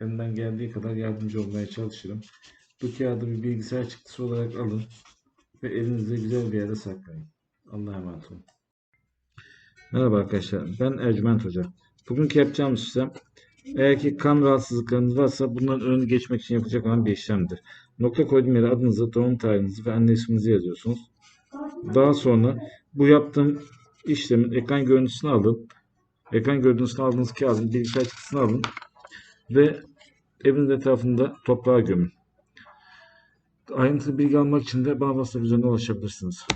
Elimden geldiği kadar yardımcı olmaya çalışırım. Bu kağıdı bir bilgisayar çıktısı olarak alın ve elinizde güzel bir yere saklayın. Allah'a emanet olun. Merhaba arkadaşlar, ben Ercüment Hoca. Bugünkü yapacağımız işlem, eğer ki kan rahatsızlıklarınız varsa bunların önünü geçmek için yapılacak olan bir işlemdir. Nokta koyduğum yere adınızı, doğum tarihinizi ve anne isminizi yazıyorsunuz. Daha sonra bu yaptığım işlemin ekran görüntüsünü alın. Ekran görüntüsünü aldığınız kağıdın bilgisayar çıktısını alın ve evin etrafında toprağa gömün. Ayrıntılı bilgi almak için de bana WhatsApp ulaşabilirsiniz.